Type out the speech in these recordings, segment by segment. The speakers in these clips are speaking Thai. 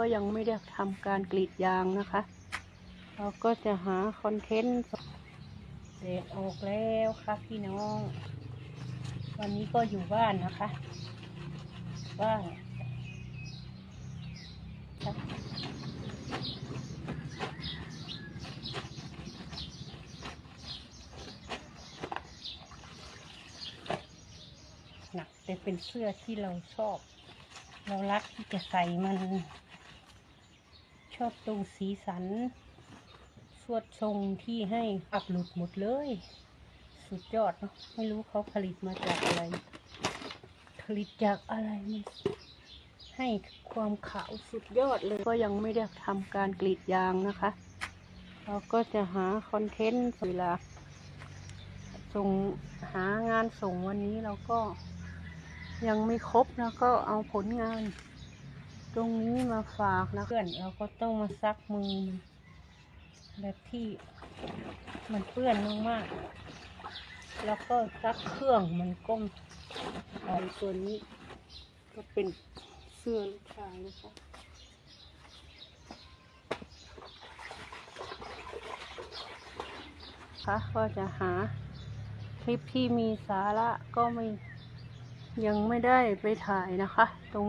ก็ยังไม่ได้ทำการกรีดยางนะคะ เราก็จะหาคอนเทนต์เด็ดออกแล้วค่ะพี่น้อง วันนี้ก็อยู่บ้านนะคะบ้านหนักแต่เป็นเสื้อที่เราชอบ เรารักที่จะใส่มัน ชอบตรงสีสัน สวดทรงที่ให้อับหลุดหมดเลย สุดยอดเนาะไม่รู้เขาผลิตมาจากอะไร ผลิตจากอะไรมันให้ความขาวสุดยอดเลย ก็ยังไม่ได้ทำการกรีดยางนะคะ เราก็จะหาคอนเทนต์เวลาส่งหางานส่งวันนี้เราก็ยังไม่ครบแล้วก็เอาผลงาน ตรงนี้มาฝากนะเพื่อนเราก็ต้องมาซักมือ แบบที่มันเปื้อนมากๆแล้วก็ซักเครื่องมันก้มเอาตัวนี้ ก็เป็นเสื้อลูกชายนะคะคะก็จะหาคลิปที่มีสาระก็ไม่ยังไม่ได้ไปถ่ายนะคะ ตรง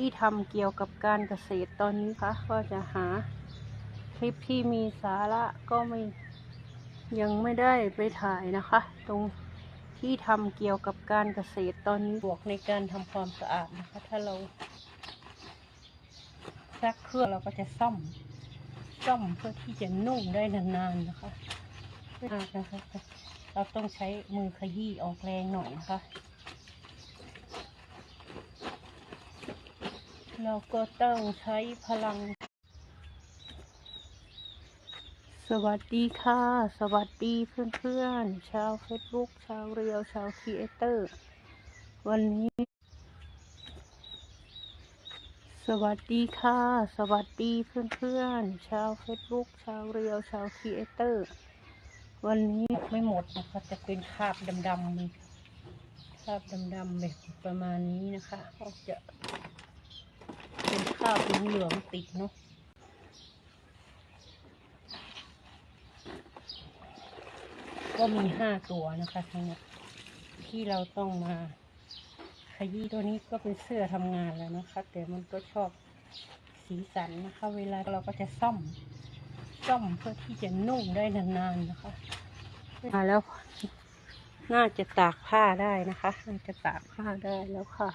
ที่ทำเกี่ยวกับการเกษตรตอนนี้คะก็จะหาคลิปที่มีสาระก็ไม่ยังไม่ได้ไปถ่ายนะคะ ตรงที่ทำเกี่ยวกับการเกษตรตอนนี้บวกในการทำความสะอาดนะคะ ถ้าเราซักเครื่องเราก็จะซ่อมซ่อมเพื่อที่จะนุ่มได้นานๆนะคะนะคะเราต้องใช้มือขยี้ออกแรงหน่อยนะคะ เราก็ต้องใช้พลัง สวัสดีค่ะ สวัสดีเพื่อนๆ ชาวเฟซบุ๊กชาวเรียวชาวครีเอเตอร์ วันนี้ สวัสดีค่ะ สวัสดีเพื่อนๆ ชาวเฟซบุ๊กชาวเรียวชาวครีเอเตอร์ วันนี้ไม่หมดนะคะจะเป็นคราบดำๆมีคราบดำๆแบบประมาณนี้นะคะออกจะ เป็นคราบเหลืองติดเนาะก็มีห้าตัวนะคะทั้งหมดที่เราต้องมา ขยี้ตัวนี้ก็เป็นเสื้อทำงานแล้วนะคะ แต่มันก็ชอบสีสันนะคะ เวลาเราก็จะซ่อมซ่อมเพื่อที่จะนุ่มได้นานๆนะคะมาแล้ว น่าจะตากผ้าได้นะคะ น่าจะตากผ้าได้แล้วค่ะ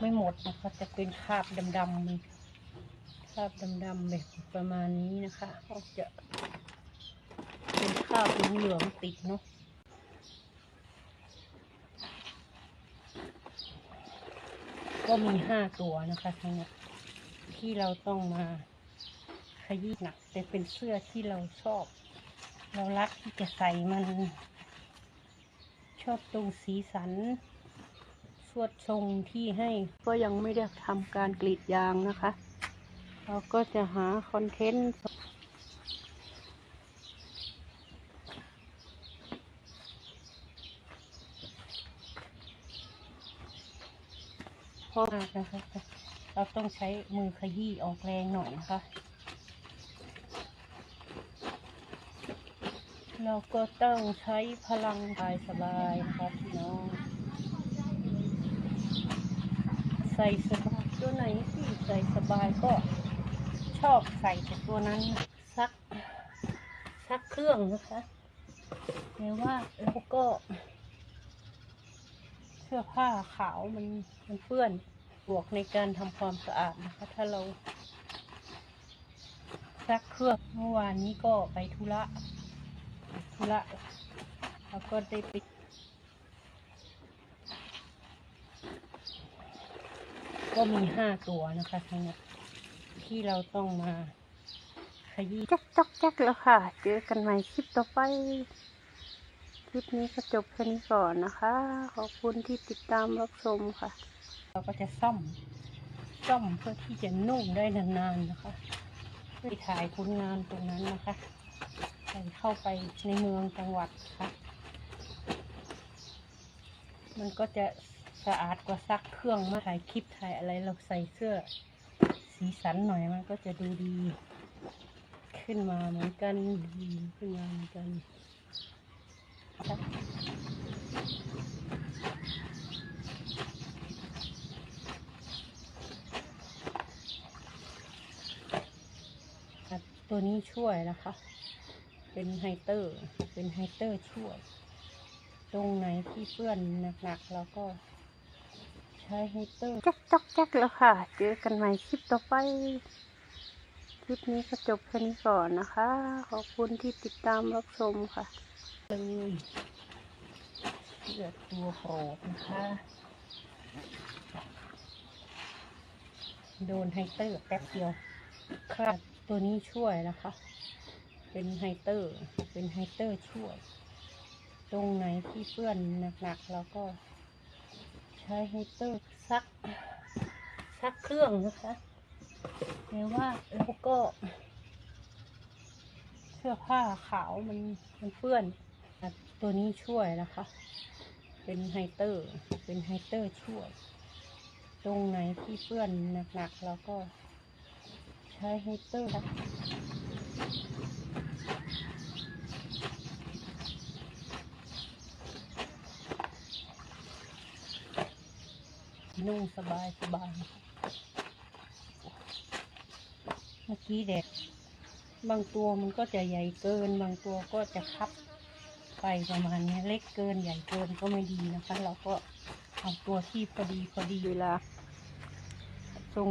ไม่หมดนะคะจะเป็นคราบดำๆคราบดำๆแบบประมาณนี้นะคะออกจะเป็นคราบเหลืองๆติดเนาะก็มีห้าตัวนะคะทั้งหมดที่เราต้องมาขยี้หนักแต่เป็นเสื้อที่เราชอบ เรารักที่จะใส่มัน ชอบตรงสีสัน วดทรงที่ให้ก็ยังไม่ได้ทำการกรีดยางนะคะ เราก็จะหาคอนเทนต์เพราะนะคะเราต้องใช้มือขยี้ออกแรงหน่อยนะคะ เราก็ต้องใช้พลังกายสบายๆนะคะพี่น้อง ใส่สบายตัวไหนที่ใส่สบายก็ชอบใส่แต่ตัวนั้นซักซักเครื่องนะคะแต่ว่าเราก็เสื้อผ้าขาวมันมันเปื้อนบวกในการทำความสะอาดนะคะ ถ้าเราซักเครื่องเมื่อวานนี้ก็ไปธุระธุระแล้วก็ได้ไป ก็มีห้าตัวนะคะทั้งหมดที่เราต้องมาขยี้จักจักจักแล้วค่ะ เจอกันใหม่คลิปต่อไป คลิปนี้ก็จบแค่นี้ก่อนนะคะ ขอบคุณที่ติดตามรับชมค่ะ เราก็จะซ่อมซ่อมเพื่อที่จะนุ่มได้นานๆนะคะไปถ่ายผลงานตรงนั้นนะคะไปเข้าไปในเมืองจังหวัดค่ะ มันก็จะ สะอาดกว่าซักเครื่องมาถ่ายคลิปถ่ายอะไรเราใส่เสื้อ สีสันหน่อยมันก็จะดูดี ขึ้นมาเหมือนกันขึ้นมาเหมือนกันตัวนี้ช่วยนะคะ เป็นไฮเตอร์ เป็นไฮเตอร์ช่วย ตรงไหนที่เปื้อนหนักๆเราก็ ใช้ไฮเตอร์จักจักจักแล้วค่ะ เจอกันใหม่คลิปต่อไป คลิปนี้ก็จบแค่นี้ก่อนนะคะ ขอบคุณที่ติดตามรับชมค่ะเลยเลือดตัวโปรดนะคะ โดนไฮเตอร์แป๊บเดียวครับตัวนี้ช่วยนะคะ เป็นไฮเตอร์ เป็นไฮเตอร์ช่วย ตรงไหนที่เปื้อนหนักๆเราก็ใช้ไฮเตอร์ซักซักเครื่องนะคะแต่ว่าแล้วก็ เสื้อผ้าขาวมันมันเปื้อนตัวนี้ช่วยนะคะ เป็นไฮเตอร์ เป็นไฮเตอร์ช่วย ตรงไหนที่เปื้อนหนักๆเราก็ใช้ไฮเตอร์ซัก นุ่งสบายสบาย เมื่อกี้เด็กบางตัวมันก็จะใหญ่เกิน บางตัวก็จะคับไปประมาณนี้เล็กเกินใหญ่เกินก็ไม่ดีนะคะ เราก็เอาตัวที่พอดีพอดีเวลาส่ง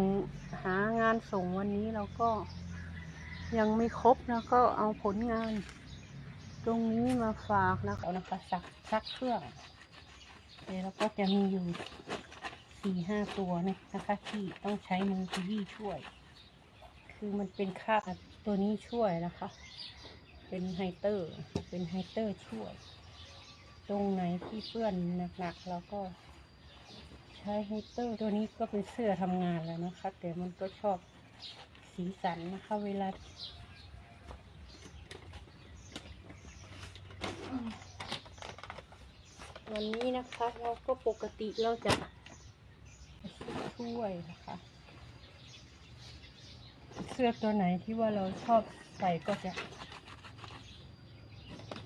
หางานส่งวันนี้เราก็ยังไม่ครบนะก็เอาผลงาน ตรงนี้มาฝากนะเอานะคะซักซักเครื่องเดี๋ยวเราก็จะมีอยู่ สี่ห้าตัวเนยนะคะที่ต้องใช้มือขยี้ช่วย คือมันเป็นคาบตัวนี้ช่วยนะคะ เป็นไฮเตอร์ เป็นไฮเตอร์ช่วย ตรงไหนที่เปื้อนหนักๆเราก็ใช้ไฮเตอร์ ตัวนี้ก็เป็นเสื้อทำงานแล้วนะคะ แต่มันก็ชอบสีสันนะคะ เวลาวันนี้นะคะเราก็ปกติเราจะ ช่วยนะคะ เสื้อตัวไหนที่ว่าเราชอบใส่ก็จะ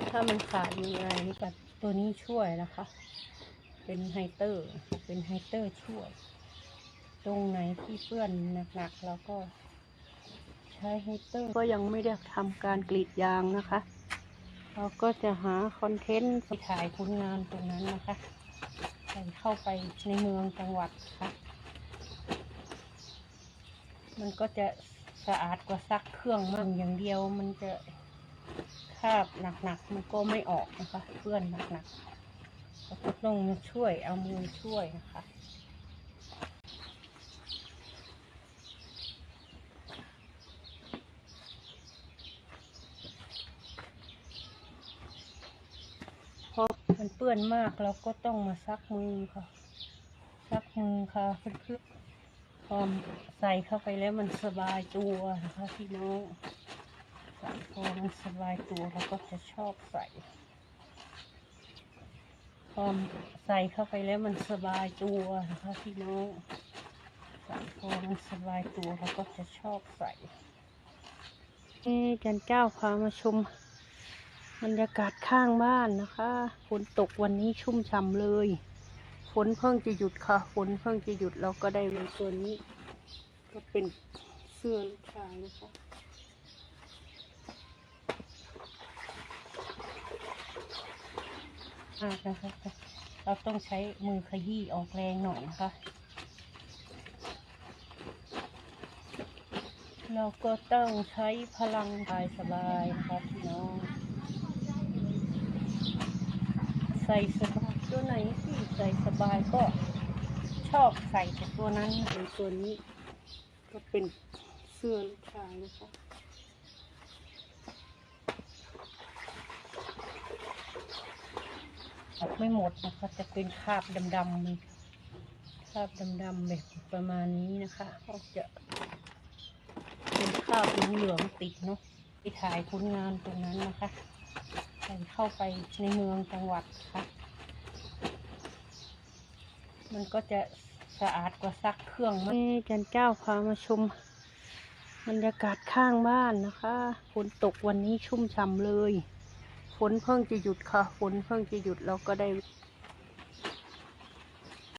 ถ้ามันขาดมีอะไรนี่ก็ตัวนี้ช่วยนะคะ เป็นไฮเตอร์ เป็นไฮเตอร์ช่วย ตรงไหนที่เปื้อนหนักๆเราก็ใช้ไฮเตอร์ ก็ยังไม่ได้ทำการกรีดยางนะคะเราก็จะหาคอนเทนต์ไปถ่ายผลงานตรงนั้นนะคะใส่เข้าไปในเมืองจังหวัดค่ะ มันก็จะสะอาดกว่าซักเครื่องมั่งอย่างเดียวมันจะคราบหนักๆมันก็ไม่ออกนะคะเปื้อนหนักๆเราก็ต้องมาช่วยเอามือช่วยนะคะเพราะมันเปื้อนมากเราก็ต้องมาซักมือค่ะ ซักมือค่ะเพื่อนๆ พอใส่เข้าไปแล้วมันสบายตัวนะคะพี่น้องใส่พอมันสบายตัวเราก็จะชอบใส่พอใส่เข้าไปแล้วมันสบายตัวนะคะพี่น้องใส่พอมันสบายตัวเราก็จะชอบใส่เอ๊จันเจ้าพามาชมบรรยากาศข้างบ้านนะคะฝนตกวันนี้ชุ่มฉ่ำเลย ฝนเพิ่งจะหยุดค่ะ ฝนเพิ่งจะหยุดเราก็ได้เลยตัวนี้ ก็เป็นเสื้อลูกชายนะคะมากนะคะเราต้องใช้มือขยี้ออกแรงหน่อยนะคะ เราก็ต้องใช้พลังกายสบายนะคะพี่น้อง ใส่สบาย ตัวไหนที่ใส่สบายก็ชอบใส่แต่ตัวนั้นเป็นตัวนี้ ก็เป็นเสื้อลูกชายนะคะออกไม่หมดนะคะจะเป็นคราบดำๆเลยคราบดำๆแบบประมาณนี้นะคะออกจะเป็นคราบเหลืองติดเนาะไปถ่ายผลงานตรงนั้นนะคะใส่เข้าไปในเมืองจังหวัดค่ะ มันก็จะสะอาดกว่าซักเครื่องมันนี่จันเจ้าพามาชมบรรยากาศข้างบ้านนะคะฝนตกวันนี้ชุ่มฉ่ำเลย ฝนเพิ่งจะหยุดค่ะ ฝนเพิ่งจะหยุดเราก็ได้